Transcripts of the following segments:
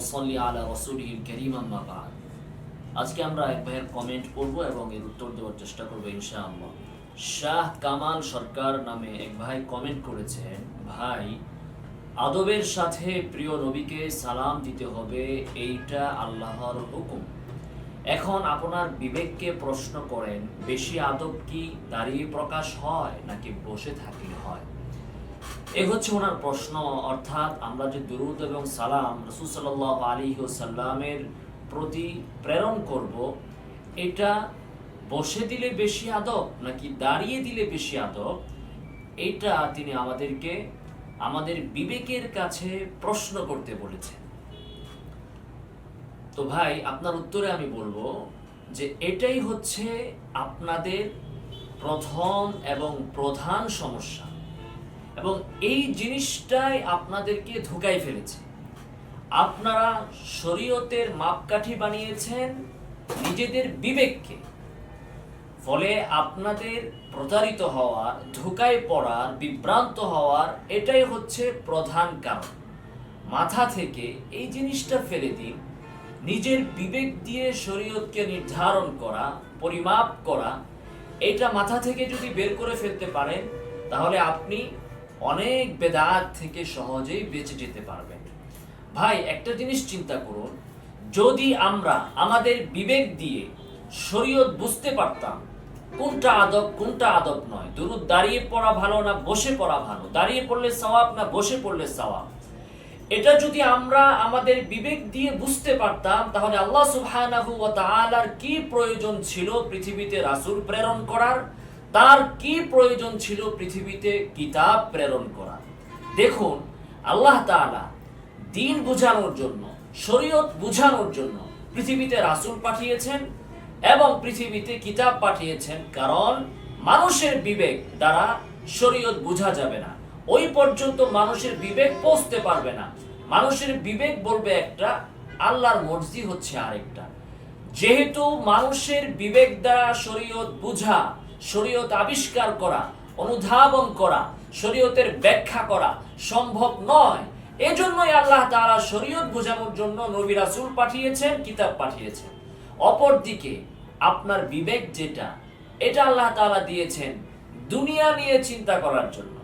ওসল্লি আলা রসুলিল করিম আম্মা বাদ। আজকে আমরা এক ভাইয়ের কমেন্ট পড়ব এবং এর উত্তর দেওয়ার চেষ্টা করব শাহ কামাল সরকার নামে এক ভাই কমেন্ট করেছেন, ভাই, আদবের সাথে প্রিয় নবীকে সালাম দিতে হবে, এইটা আল্লাহর হুকুম। এখন আপনার বিবেককে প্রশ্ন করেন, বেশি আদব কি দাঁড়িয়ে প্রকাশ হয় নাকি বসে থাকে? এ হচ্ছে ওনার প্রশ্ন, অর্থাৎ আমরা যে দুরুদ এবং সালাম রসুল সাল্লাহ আলী সাল্লামের প্রতি প্রেরণ করব, এটা বসে দিলে বেশি আদব নাকি দাঁড়িয়ে দিলে বেশি আদব, এটা তিনি আমাদেরকে, আমাদের বিবেকের কাছে প্রশ্ন করতে বলেছেন। তো ভাই, আপনার উত্তরে আমি বলব যে এটাই হচ্ছে আপনাদের প্রথম এবং প্রধান সমস্যা। এবং এই জিনিসটাই আপনাদেরকে ধোকাই ফেলেছে। আপনারা শরীয়তের মাপকাঠি বানিয়েছেন নিজেদের বিবেককে। ফলে আপনাদের প্রতারিত হওয়ার, ধোকায় পড়ার, বিভ্রান্ত হওয়ার এটাই হচ্ছে প্রধান কারণ। মাথা থেকে এই জিনিসটা ফেলে দিন, নিজের বিবেক দিয়ে শরীয়তকে নির্ধারণ করা, পরিমাপ করা, এটা মাথা থেকে যদি বের করে ফেলতে পারেন, তাহলে আপনি অনেক বেদাত থেকে সহজেই বেঁচে যেতে পারবেন। ভাই, একটা জিনিস চিন্তা করুন, যদি আমরা আমাদের বিবেক দিয়ে শরীয়ত বুঝতে পারতাম কোনটা আদব কোনটা আদব নয়, দুরুদ দাঁড়িয়ে পড়া ভালো না বসে পড়া ভালো, দাঁড়িয়ে পড়লে সওয়াব না বসে পড়লে সওয়াব? এটা যদি আমরা আমাদের বিবেক দিয়ে বুঝতে পারতাম, তাহলে আল্লাহ সুবহানাহু ওয়া তাআলার কি প্রয়োজন ছিল পৃথিবীতে রাসূল প্রেরণ করার? তার কি প্রয়োজন ছিল পৃথিবীতে কিতাব প্রেরণ করা? দেখুন, আল্লাহ তাআলা দিন বোঝানোর জন্য, শরীয়ত বোঝানোর জন্য পৃথিবীতে রাসুল পাঠিয়েছেন এবং পৃথিবীতে কিতাব পাঠিয়েছেন কারণ মানুষের বিবেক দ্বারা শরীয়ত বোঝা যাবে না। ওই পর্যন্ত মানুষের বিবেক পৌঁছতে পারবে না। মানুষের বিবেক বলবে একটা, আল্লাহর মর্জি হচ্ছে আরেকটা। যেহেতু মানুষের বিবেক দ্বারা শরীয়ত বুঝা শরীয়ত আবিষ্কার করা, অনুধাবন করা, শরীয়তের ব্যাখ্যা করা সম্ভব নয়। এজন্যই আল্লাহ তাআলা শরীয়ত বোঝানোর জন্য নবী রাসূল পাঠিয়েছেন, কিতাব পাঠিয়েছেন। অপরদিকে আপনার বিবেক যেটা, এটা আল্লাহ তাআলা দিয়েছেন দুনিয়া নিয়ে চিন্তা করার জন্য,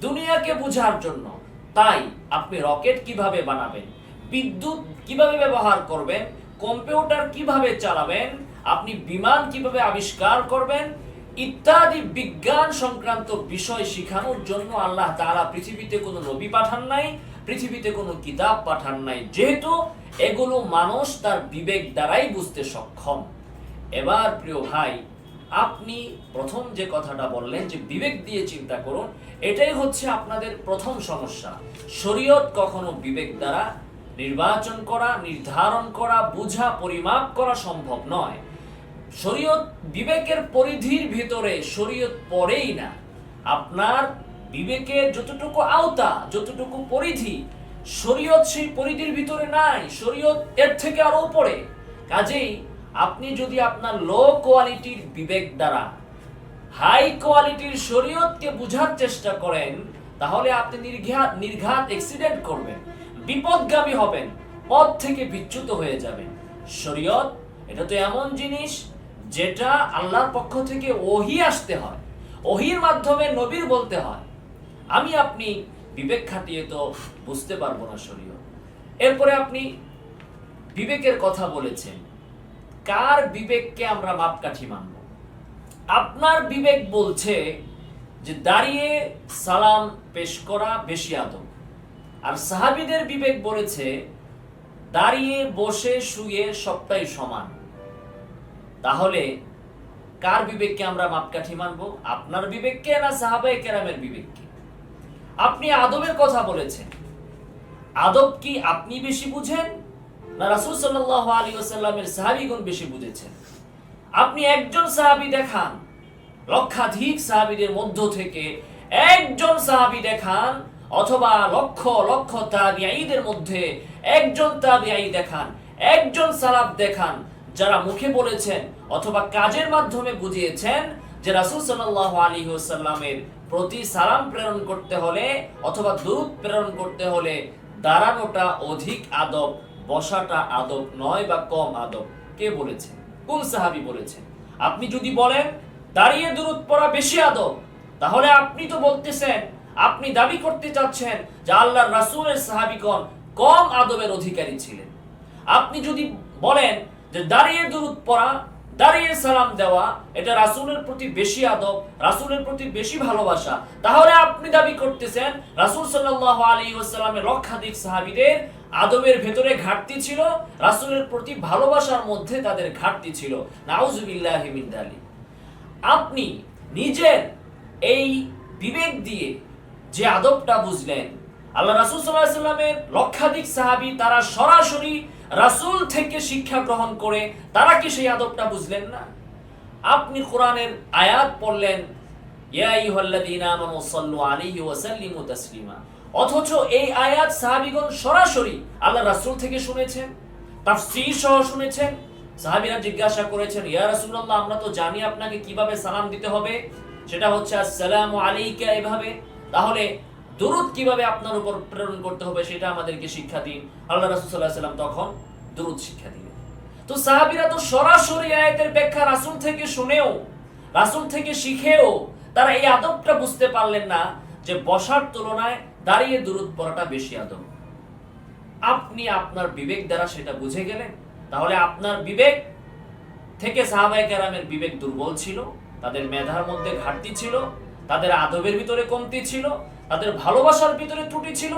দুনিয়াকে বোঝার জন্য। তাই আপনি রকেট কীভাবে বানাবেন, বিদ্যুৎ কীভাবে ব্যবহার করবেন, কম্পিউটার কীভাবে চালাবেন, আপনি বিমান কীভাবে আবিষ্কার করবেন ইত্যাদি বিজ্ঞান সংক্রান্ত বিষয় শিখানোর জন্য আল্লাহ তারা পৃথিবীতে কোনো নবী পাঠান নাই, পৃথিবীতে কোনো কিতাব পাঠান নাই। যেহেতু এগুলো মানুষ তার বিবেক দ্বারাই বুঝতে সক্ষম। এবার প্রিয় ভাই, আপনি প্রথম যে কথাটা বললেন যে বিবেক দিয়ে চিন্তা করুন, এটাই হচ্ছে আপনাদের প্রথম সমস্যা। শরীয়ত কখনো বিবেক দ্বারা নির্বাচন করা, নির্ধারণ করা, বোঝা, পরিমাপ করা সম্ভব নয়। শরীয়ত বিবেকের পরিধির ভিতরে শরীয়ত পড়েই না। আপনার বিবেকের যতটুকু আওতা, যতটুকু পরিধি, শরীয়ত সেই পরিধির ভিতরে নাই, শরীয়ত এর থেকে আরও উপরে। কাজেই আপনি যদি আপনার লো কোয়ালিটির বিবেক দ্বারা হাই কোয়ালিটির শরীয়তকে বুঝার চেষ্টা করেন, তাহলে আপনি নির্ঘাত নির্ঘাত অ্যাক্সিডেন্ট করবেন, বিপদগামী হবেন, পথ থেকে বিচ্যুত হয়ে যাবেন। শরীয়ত, এটা তো এমন জিনিস যেটা আল্লাহর পক্ষ থেকে ওহি আসতে হয়, ওহির মাধ্যমে নবীর বলতে হয়। আমি আপনি বিবেক খাটিয়ে তো বুঝতে পারব না শরীয়ত। এরপরে আপনি বিবেকের কথা বলেছেন, কার বিবেককে আমরা মাপকাঠি মানব? আপনার বিবেক বলছে যে দাঁড়িয়ে সালাম পেশ করা বেশি আদব। আর সাহাবিদের বিবেক বলেছে, দাঁড়িয়ে বসে শুয়ে সবটাই সমান। তাহলে কার বিবেককে আমরা মাপকাঠি মানব? আপনার বিবেককে না সাহাবাই কেরামের বিবেককে? আপনি আদবের কথা বলেছেন। আদব কি আপনি বেশি বুঝেন? না রাসূল সাল্লাল্লাহু আলাইহি ওয়াসাল্লামের সাহাবীগণ বেশি বুঝেছেন? আপনি একজন সাহাবি দেখান, লক্ষাধিক সাহাবীদের মধ্য থেকে একজন সাহাবী দেখান, অথবা লক্ষ লক্ষ তাবিঈদের মধ্যে একজন তাবিঈ দেখান, একজন সালাফ দেখান যারা মুখে বলেছেন অথবা কাজের মাধ্যমে বুঝিয়েছেন যে রাসূল সাল্লাল্লাহু আলাইহি ওয়াসাল্লামের প্রতি সালাম প্রেরণ করতে হলে অথবা দূত প্রেরণ করতে হলে দাঁড়ানোটা অধিক আদব, বসাটা আদব নয় বা কম আদব। কে বলেছেন কোন সাহাবি বলেছেন আপনি যদি বলেন, দাঁড়িয়ে দূরত পড়া বেশি আদব, তাহলে আপনি তো বলতেছেন, আপনি দাবি করতে চাচ্ছেন যে আল্লাহ রাসূলের সাহাবিগণ কম আদবের অধিকারী ছিলেন। আপনি যদি বলেন যে দাঁড়িয়ে দূরত পড়া, দাঁড়িয়ে সালাম দেওয়া, এটা রাসূলের প্রতি বেশি আদব, রাসূলের প্রতি বেশি ভালোবাসা। তাহলে আপনি দাবি করতেছেন, রাসূল সাল্লাল্লাহু আলাইহি ওয়াসাল্লামের লক্ষাধিক সাহাবীদের আদবের ভেতরে ঘাটতি ছিল, রাসূলের প্রতি ভালোবাসার মধ্যে তাদের ঘাটতি ছিল। নাউজুবিল্লাহি মিন আপনি নিজের এই বিবেক দিয়ে যে আদবটা বুঝলেন, আল্লাহ রাসূল আলাইহি সাল্লামের লক্ষাধিক সাহাবি তারা সরাসরি রাসূল থেকে শিক্ষা গ্রহণ করে তারা কি সেই আদবটা বুঝলেন না? আপনি কোরআনের আয়াত পড়লেন অথচ এই আয়াত সাহাবীগণ সরাসরি আল্লাহ রাসূল থেকে শুনেছেন, তাফসীর সহ শুনেছেন। সাহাবীরা জিজ্ঞাসা করেছেন, ইয়া রাসূলুল্লাহ, আমরা তো জানি আপনাকে কীভাবে সালাম দিতে হবে? সেটা হচ্ছে, আসসালামু আলাইকা এভাবে। তাহলে দুরুদ কীভাবে আপনার উপর প্রেরণ করতে হবে সেটা আমাদেরকে শিক্ষা দিন। আল্লাহ রাসূল সাল্লাল্লাহু আলাইহি সাল্লাম তখন দুরুদ শিক্ষা দিলেন। তো সাহাবিরা তো সরাসরি আয়াতের ব্যাখ্যা রাসূল থেকে শুনেও, রাসূল থেকে শিখেও তারা এই আদবটা বুঝতে পারলেন না যে বসার তুলনায় দাঁড়িয়ে দুরুদ পড়াটা বেশি আদব। আপনি আপনার বিবেক দ্বারা সেটা বুঝে গেলেন। তাহলে আপনার বিবেক থেকে সাহাবায়ে কেরামের বিবেক দুর্বল ছিল, তাদের মেধার মধ্যে ঘাটতি ছিল, তাদের আদবের ভিতরে কমতি ছিল তাদের ভালোবাসার ভিতরে ত্রুটি ছিল।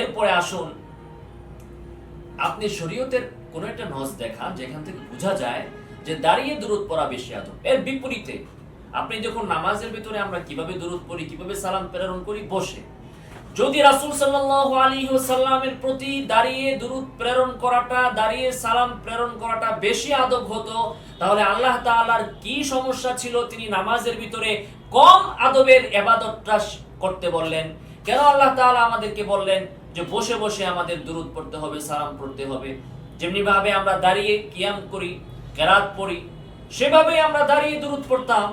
এরপরে আসুন, আপনি শরীয়তের কোন একটা নজ দেখান, যেখান থেকে বোঝা যায় যে দাঁড়িয়ে দূরত পড়া বেশি আদব এর বিপরীতে, আপনি যখন নামাজের ভিতরে আমরা কীভাবে দূরত পড়ি, কীভাবে সালাম প্রেরণ করি, বসে। যদি রাসূল সাল্লাল্লাহু আলাইহি ওয়াসাল্লামের প্রতি দাঁড়িয়ে দুরূদ প্রেরণ করাটা, দাঁড়িয়ে সালাম প্রেরণ করাটা বেশি আদব হতো, তাহলে আল্লাহ তাআলার কি সমস্যা ছিল, তিনি নামাজের ভিতরে কম আদবের ইবাদতটা করতে বললেন। কেন আল্লাহ তাআলা আমাদেরকে বললেন যে বসে বসে আমাদের দুরূদ পড়তে হবে, সালাম পড়তে হবে। যেমনি ভাবে আমরা দাঁড়িয়ে কিয়াম করি, কেরাত পড়ি সেভাবে আমরা দাঁড়িয়ে দুরূদ পড়তাম।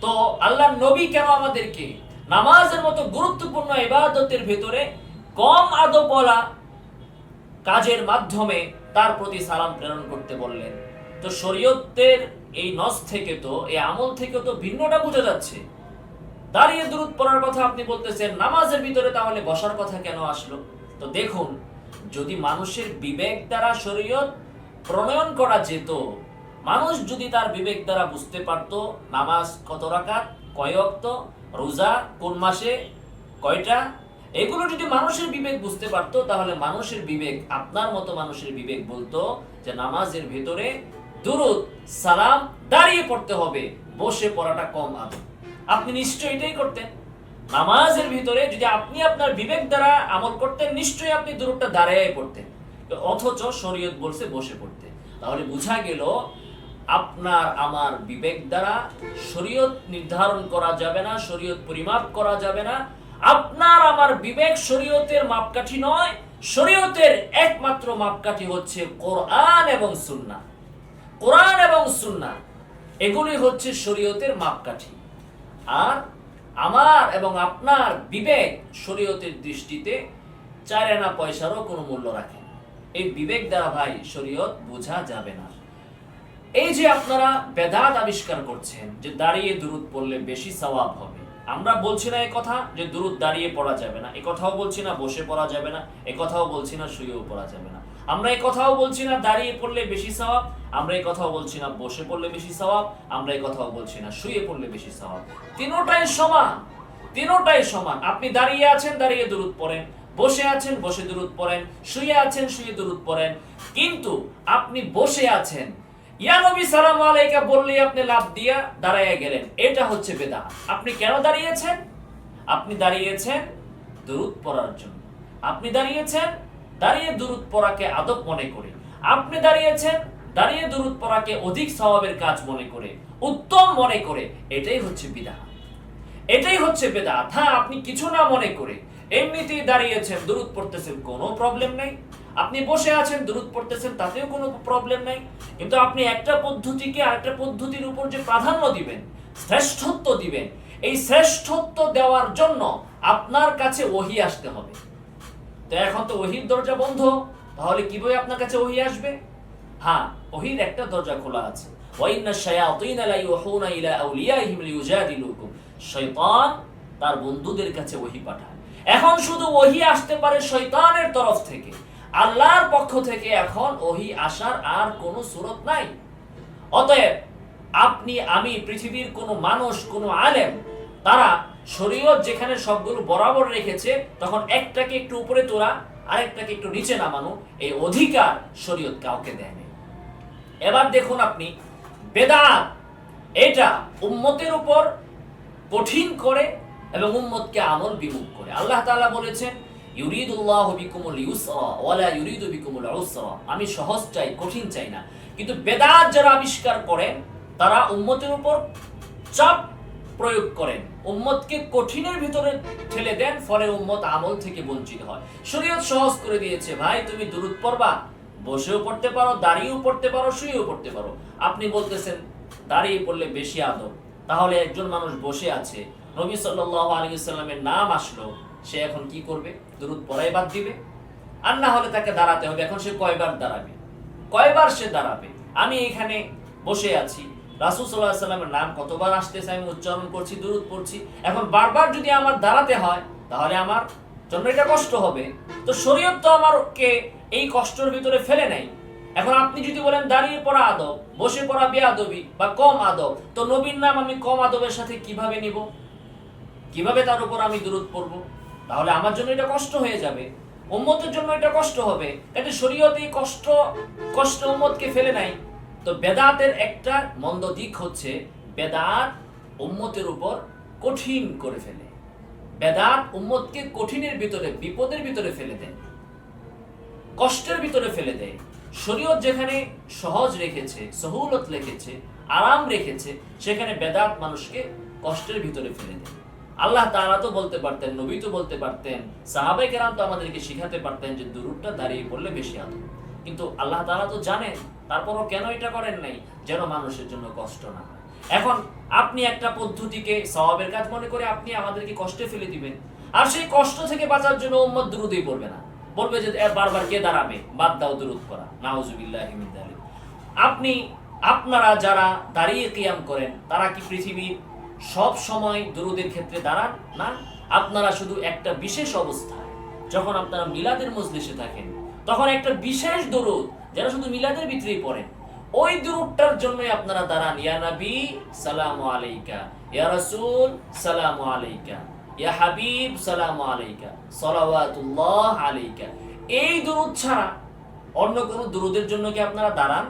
তো আল্লাহ নবী কেন আমাদেরকে নামাজের মতো গুরুত্বপূর্ণ ইবাদতের ভেতরে কম আদবওয়ালা কাজের মাধ্যমে তার প্রতি সালাম প্রেরণ করতে বললেন? তো শরীয়তের এই নস থেকে তো, এই আমল থেকে তো ভিন্নটা বোঝা যাচ্ছে। দাঁড়িয়ে দূরত পড়ার কথা আপনি বলতেছেন, নামাজের ভিতরে তাহলে বসার কথা কেন আসলো? তো দেখুন, যদি মানুষের বিবেক দ্বারা শরীয়ত প্রণয়ন করা যেত, মানুষ যদি তার বিবেক দ্বারা বুঝতে পারতো নামাজ কত রাকাত, কয় অক্ত রোজা কোন মাসে, কয়টা, এগুলো যদি মানুষের বিবেক বুঝতে পারতো, তাহলে মানুষের বিবেক, আপনার মতো মানুষের বিবেক বলতো যে নামাজের ভেতরে দুরুদ, সালাম, দাঁড়িয়ে পড়তে হবে। বসে পড়াটা কম আদব। আপনি নিশ্চয়ই এটাই করতেন। নামাজের ভিতরে যদি আপনি আপনার বিবেক দ্বারা আমল করতেন, নিশ্চয়ই আপনি দূরটা দাঁড়ায় পড়তেন। অথচ শরীয়ত বলছে বসে পড়তে। তাহলে বোঝা গেল, আপনার আমার বিবেক দ্বারা শরীয়ত নির্ধারণ করা যাবে না, শরীয়ত পরিমাপ করা যাবে না। আপনার আমার বিবেক শরীয়তের মাপকাঠি নয়, শরীয়তের একমাত্র মাপকাঠি হচ্ছে কোরআন এবং সুন্নাহ। কোরআন এবং সুন্নাহ, এগুলি হচ্ছে শরীয়তের মাপকাঠি। আর আমার এবং আপনার বিবেক শরীয়তের দৃষ্টিতে চার আনা পয়সারও কোনো মূল্য রাখে। এই বিবেক দ্বারা ভাই শরীয়ত বোঝা যাবে না। এই যে আপনারা বেদাত আবিষ্কার করছেন, যে দাঁড়িয়ে দূরত পড়লে বেশি সওয়াব হবে। আমরা বলছি না এই কথা যে দূরত দাঁড়িয়ে পড়া যাবে না। এ কথাও বলছি না, বসে পড়া যাবে না। এ কথাও বলছি না, শুয়েও পড়া যাবে না। আমরা এই কথাও বলছি না দাঁড়িয়ে পড়লে বেশি সওয়াব, আমরা এই কথাও বলছি না বসে পড়লে বেশি সওয়াব, আমরা এই কথাও বলছি না শুয়ে পড়লে বেশি সওয়াব। তিনোটাই সমান তিনোটাই সমান। আপনি দাঁড়িয়ে আছেন, দাঁড়িয়ে দূরত পড়েন। বসে আছেন, বসে দূরত পড়েন। শুয়ে আছেন, শুয়ে দূরত পড়েন। কিন্তু আপনি বসে আছেন। ইয়া নবী, সালাম আলাইকা বললেই আপনি লাভ দিয়া দাঁড়াইয়া গেলেন। এটা হচ্ছে বেদা আপনি কেন দাঁড়িয়েছেন? আপনি দাঁড়িয়েছেন দুরুদ পড়ার জন্য। আপনি দাঁড়িয়েছেন দাঁড়িয়ে দুরুদ পড়াকে আদব মনে করে। আপনি দাঁড়িয়েছেন, দাঁড়িয়ে দুরুদ পড়াকে অধিক স্বভাবের কাজ মনে করে, উত্তম মনে করে, এটাই হচ্ছে বিদা এটাই হচ্ছে বেদা হ্যাঁ আপনি কিছু না মনে করে, এমনিতেই দাঁড়িয়েছেন দূরত পড়তেছেন, কোনো প্রবলেম নাই। আপনি বসে আছেন দূরত পড়তেছেন, তাতেও কোনো প্রবলেম নাই। কিন্তু আপনি একটা পদ্ধতিকে আরেকটা পদ্ধতির উপর যে প্রাধান্য দিবেন, শ্রেষ্ঠত্ব দিবেন, এই শ্রেষ্ঠত্ব দেওয়ার জন্য আপনার কাছে ওহি আসতে হবে। তো এখন তো ওহির দরজা বন্ধ, তাহলে কীভাবে আপনার কাছে ওহি আসবে? হ্যাঁ ওহির একটা দরজা খোলা আছে। শয়তান তার বন্ধুদের কাছে ওহি পাঠায়। এখন শুধু ওহি আসতে পারে শয়তানের তরফ থেকে। আল্লাহর পক্ষ থেকে এখন ওহি আসার আর কোনো সুরত নাই। অতএব আপনি, আমি, পৃথিবীর কোনো মানুষ, কোনো আলেম, তারা শরীয়ত যেখানে সবগুলো বরাবর রেখেছে, তখন একটাকে একটু উপরে তোলা, আরেকটাকে একটু নিচে নামানো, এই অধিকার শরীয়ত কাউকে দেয়নি। এবার দেখুন আপনি, বেদাত, এটা উম্মতের উপর কঠিন করে এবং উম্মতকে আমল বিমুখ করে। আল্লাহ তাআলা বলেছেন, ইউরিদুল্লাহ বিকুমুল ইউসরা ওয়ালা ইউরিদু বিকুমুল উসরা। আমি সহজ চাই, কঠিন চাই না। কিন্তু বেদাত যারা আবিষ্কার করেন তারা উম্মতের উপর চাপ প্রয়োগ করেন। উম্মতকে কঠিনের ভিতরে ঠেলে দেন, ফলে উম্মত আমল থেকে বঞ্চিত হয়। শরীয়ত সহজ করে দিয়েছে, ভাই, তুমি দুরুদ পড়বা? বসেও পড়তে পারো, দাঁড়িয়েও পড়তে পারো, শুয়েও পড়তে পারো। আপনি বলতেছেন, দাঁড়িয়ে পড়লে বেশি আদব। তাহলে একজন মানুষ বসে আছে, নবী সাল্লাল্লাহু আলাইহি সাল্লামের নাম আসলো, সে এখন কি করবে? দুরুদ পড়াই বাদ দিবে? আর না হলে তাকে দাঁড়াতে হবে। এখন সে কয়বার দাঁড়াবে? কয়বার সে দাঁড়াবে? আমি এখানে বসে আছি। রাসূল আলাইহি সাল্লামের নাম কতবার আসতেছে আমি উচ্চারণ করছি, দুরুদ পড়ছি। এখন বারবার যদি আমার দাঁড়াতে হয়, তাহলে আমার জন্য এটা কষ্ট হবে। তো শরীয়ত তো আমারকে এই কষ্টের ভিতরে ফেলে নাই এখন আপনি যদি বলেন দাঁড়িয়ে পড়া আদব, বসে পড়া বেয়াদবি বা কম আদব, তো নবীর নাম আমি কম আদবের সাথে কীভাবে নিব? কীভাবে তার উপর আমি দূরত পড়ব? তাহলে আমার জন্য এটা কষ্ট হয়ে যাবে। উম্মতের জন্য এটা কষ্ট হবে। কাজে শরীয়ত এই কষ্ট কষ্ট উম্মতকে ফেলে নাই। তো বেদাতের একটা মন্দ দিক হচ্ছে, বেদাত উম্মতের উপর কঠিন করে ফেলে। বেদাত উম্মতকে কঠিনের ভিতরে, বিপদের ভিতরে ফেলে দেয়। কষ্টের ভিতরে ফেলে দেয়। শরীয়ত যেখানে সহজ রেখেছে, সহুলত রেখেছে, আরাম রেখেছে, সেখানে বেদাত মানুষকে কষ্টের ভিতরে ফেলে দেয়। আল্লাহ তাআলা তো বলতে পারতেন, নবী তো বলতে পারতেন সাহাবাই কেরাম তো আমাদেরকে শিখাতে পারতেন যে দুরুদটা দাঁড়িয়ে পড়লে বেশি আদব। কিন্তু আল্লাহ তাআলা তো জানেন, তারপরও কেন এটা করেন নাই? যেন মানুষের জন্য কষ্ট না হয়। এখন আপনি একটা পদ্ধতিকে স্বভাবের কাজ মনে করে আপনি আমাদেরকে কষ্টে ফেলে দিবেন। আর সেই কষ্ট থেকে বাঁচার জন্য উম্মত দুরুদই পড়বে না। বলবে যে বারবার কে দাঁড়াবে? বাদ দাও, দুরুদ করা নাউজুবিল্লাহি আপনি, আপনারা যারা দাঁড়িয়ে কিয়াম করেন, তারা কি পৃথিবীর সব সময় দুরুদের ক্ষেত্রে দাঁড়ান? না। আপনারা শুধু একটা বিশেষ অবস্থায়, যখন আপনারা মিলাদের মজলিসে থাকেন তখন একটা বিশেষ দরুদ যারা শুধু মিলাদের ভিতরেই পড়েন ওই দুরুদটার জন্যই আপনারা দাঁড়ান ইয়া নবী, সালাম আলাইকা, ইয়া রাসূল, সালাম আলাইকা, ইয়া হাবিব, সালামু আলাইকা, সালাওয়াতুল্লাহ আলাইকা। এই দুরুদ ছাড়া অন্য কোনো দুরুদের জন্য কি আপনারা দাঁড়ান?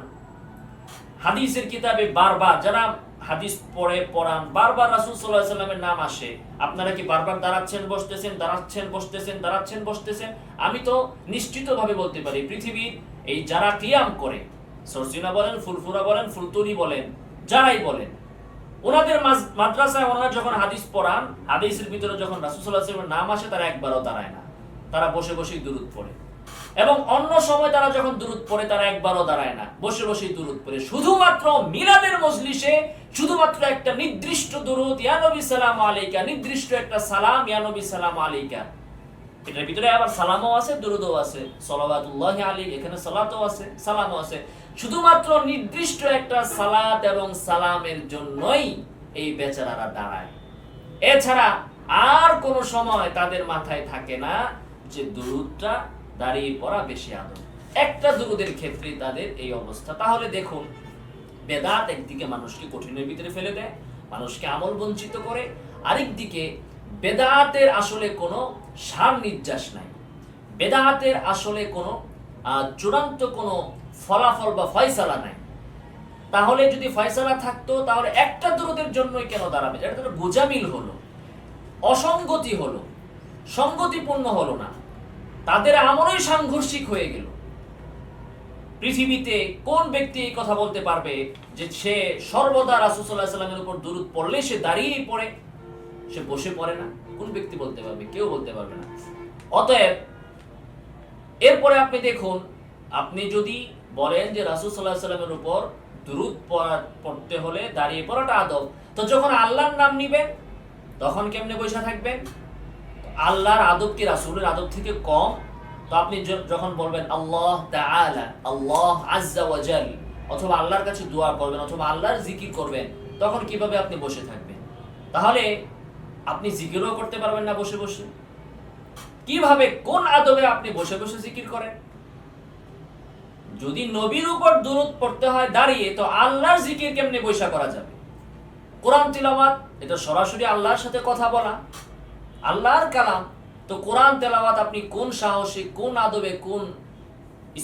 হাদিসের কিতাবে বারবার, যারা হাদিস পড়ে, পড়ান। বারবার রাসূল আলাইহি সাল্লামের নাম আসে। আপনারা কি বারবার দাঁড়াচ্ছেন, বসতেছেন দাঁড়াচ্ছেন বসতেছেন দাঁড়াচ্ছেন, বসতেছেন? আমি তো নিশ্চিতভাবে বলতে পারি, পৃথিবীর এই যারা কিয়াম করে, সরসিনা বলেন ফুলফুরা বলেন ফুলতুরি বলেন, যারাই বলেন, ওনাদের মাদ্রাসায় ওনারা যখন হাদিস পড়ান, হাদিসের ভিতরে যখন রাসূল আলাইহি সাল্লামের নাম আসে, তারা একবারও দাঁড়ায় না। তারা বসে বসেই দুরুদ পড়ে। এবং অন্য সময় তারা যখন দুরুদ পড়ে, তারা একবারও দাঁড়ায় না। বসে বসেই দুরুদ পড়ে। শুধুমাত্র মিলাদের মজলিসে শুধুমাত্র একটা নির্দিষ্ট দুরুদ ইয়া নবী, সালাম আলাইকা নির্দিষ্ট একটা সালাম, ইয়া নবী, সালাম আলাইকা এটার ভিতরে আবার সালামও আছে আছে। সলাওয়াতুল্লাহ আলী এখানে সালাতও আছে, সালামও আছে। শুধুমাত্র নির্দিষ্ট একটা সালাত এবং সালামের জন্যই এই বেচারারা দাঁড়ায়। এছাড়া আর কোন সময় তাদের মাথায় থাকে না যে দুরুদটা দাঁড়িয়ে পড়া বেশি আদর একটা দুরুদের ক্ষেত্রে তাদের এই অবস্থা। তাহলে দেখুন, বেদাত একদিকে মানুষকে কঠিনের ভিতরে ফেলে দেয়, মানুষকে আমল বঞ্চিত করে। আরেক দিকে বেদাতের আসলে কোনো সার নির্যাস নাই। বেদাতের আসলে কোনো চূড়ান্ত কোনো ফলাফল বা ফয়সালা নাই। তাহলে যদি ফয়সালা থাকতো, তাহলে একটা দূরদের জন্যই কেন দাঁড়াবে? এটা তো গোজামিল হলো। অসঙ্গতি হলো। সঙ্গতিপূর্ণ হলো না। তাদের আমলই সাংঘর্ষিক হয়ে গেল। পৃথিবীতে কোন ব্যক্তি কথা বলতে পারবে যে সে সর্বদা রাসুসাল্লাহ সাল্লামের উপর দূরত পড়লে সে দাঁড়িয়েই পড়ে? সে বসে পড়ে না। কোন ব্যক্তি বলতে পারবে? কেউ বলতে পারবে না। অতএব এরপরে আপনি দেখুন, আপনি যদি বলেন যে রাসুল সাল্লাহ সাল্লামের উপর দুরুদ পড়া- পড়তে হলে দাঁড়িয়ে পড়াটা আদব, তো যখন আল্লাহর নাম নিবেন, তখন কেমনে বসে থাকবেন? আল্লাহর আদব কি রাসুলের আদব থেকে কম? তো আপনি যখন বলবেন আল্লাহ তাআলা, আল্লাহ আজ্জা ওয়া জাল, অথবা আল্লাহর কাছে দোয়া করবেন অথবা আল্লাহর জিকির করবেন, তখন কীভাবে আপনি বসে থাকবেন? তাহলে আপনি জিকিরও করতে পারবেন না বসে বসে। কীভাবে, কোন আদবে আপনি বসে বসে জিকির করেন? যদি নবীর উপর দূরত পড়তে হয় দাঁড়িয়ে, তো আল্লাহর জিকির কেমনে বৈশা করা যাবে? কোরআন তিলাওয়াত, এটা সরাসরি আল্লাহর সাথে কথা বলা। আল্লাহর কালাম, তো কোরআন তেলাওয়াত আপনি কোন সাহসে, কোন আদবে, কোন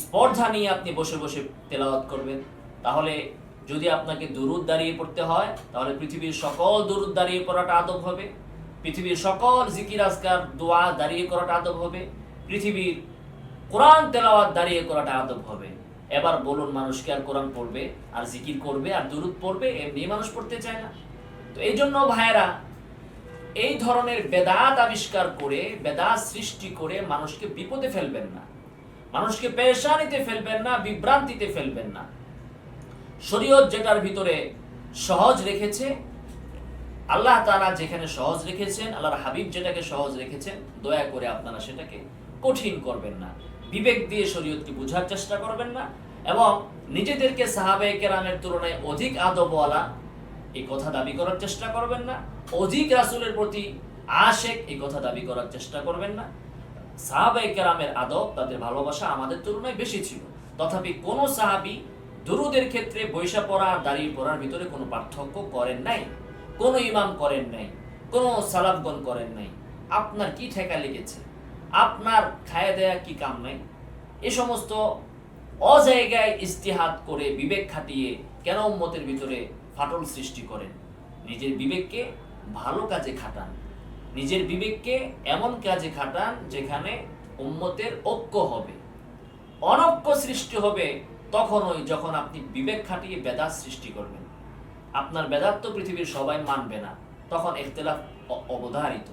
স্পর্ধা নিয়ে আপনি বসে বসে তেলাওয়াত করবেন? তাহলে যদি আপনাকে দুরুদ দাঁড়িয়ে পড়তে হয়, তাহলে পৃথিবীর সকল দুরুদ দাঁড়িয়ে পড়াটা আদব হবে। পৃথিবীর সকল জিকির, আজকার, দোয়া দাঁড়িয়ে করাটা আদব হবে। পৃথিবীর কোরআন তেলাওয়াত দাঁড়িয়ে করাটা আদব হবে। এবার বলুন মানুষকে আর কোরআন পড়বে, আর জিকির করবে, আর দুরুদ পড়বে? এমনি মানুষ পড়তে চায় না। তো এই জন্য ভাইয়েরা এই ধরনের বেদাত আবিষ্কার করে, বেদাত সৃষ্টি করে মানুষকে বিপদে ফেলবেন না। মানুষকে পেরেশানিতে ফেলবেন না, বিভ্রান্তিতে ফেলবেন না। শরীয়ত যেটার ভিতরে সহজ রেখেছে, আল্লাহ তারা যেখানে সহজ রেখেছেন, আল্লাহর হাবিব যেটাকে সহজ রেখেছেন, দয়া করে আপনারা সেটাকে কঠিন করবেন না। বিবেক দিয়ে শরীয়তকে বোঝার চেষ্টা করবেন না এবং নিজেদেরকে সাহাবে কেরামের তুলনায় অধিক আদবওয়ালা এই কথা দাবি করার চেষ্টা করবেন না। অধিক রাসুলের প্রতি আশেক এই কথা দাবি করার চেষ্টা করবেন না। সাহাবাই কেরামের আদব, তাদের ভালোবাসা আমাদের তুলনায় বেশি ছিল। তথাপি কোন সাহাবি দুরুদের ক্ষেত্রে বৈশা পড়া আর দাঁড়িয়ে পড়ার ভিতরে কোনো পার্থক্য করেন নাই, কোনো ইমাম করেন নাই, কোনো সালাফগণ করেন নাই। আপনার কি ঠেকা লেগেছে? আপনার খায় দেয়া কি কাম নাই? এ সমস্ত অজায়গায় ইস্তিহাত করে বিবেক খাটিয়ে কেন উম্মতের ভিতরে ফাটল সৃষ্টি করেন। নিজের বিবেককে ভালো কাজে খাটান। নিজের বিবেককে এমন কাজে খাটান যেখানে উম্মতের ঐক্য হবে। অনৈক্য সৃষ্টি হবে তখনই যখন আপনি বিবেক খাটিয়ে বেদাত সৃষ্টি করবেন। আপনার বেদাত তো পৃথিবীর সবাই মানবে না। তখন ইখতিলাফ অবধারিত।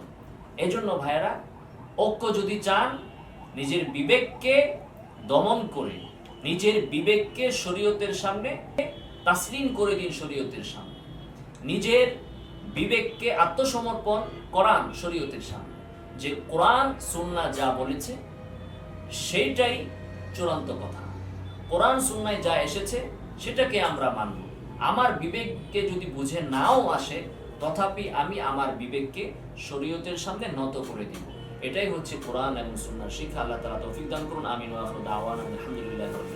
এই জন্য ভাইয়েরা, ঐক্য যদি চান, নিজের বিবেককে দমন করে, নিজের বিবেককে শরীয়তের সামনে তাসলিম করে দিন শরীয়তের সামনে। নিজের বিবেককে আত্মসমর্পণ করান শরীয়তের সামনে। যে কোরআন সুন্না যা বলেছে, সেইটাই চূড়ান্ত কথা। কোরআন সুন্নায় যা এসেছে, সেটাকে আমরা মানব। আমার বিবেককে যদি বুঝে নাও আসে, তথাপি আমি আমার বিবেককে শরীয়তের সামনে নত করে দিব। এটাই হচ্ছে কোরআন এবং সুন্নাহর শিক্ষা, আল্লাহ তাআলা তৌফিক দান করুন। আমিন আলহামদুলিল্লাহি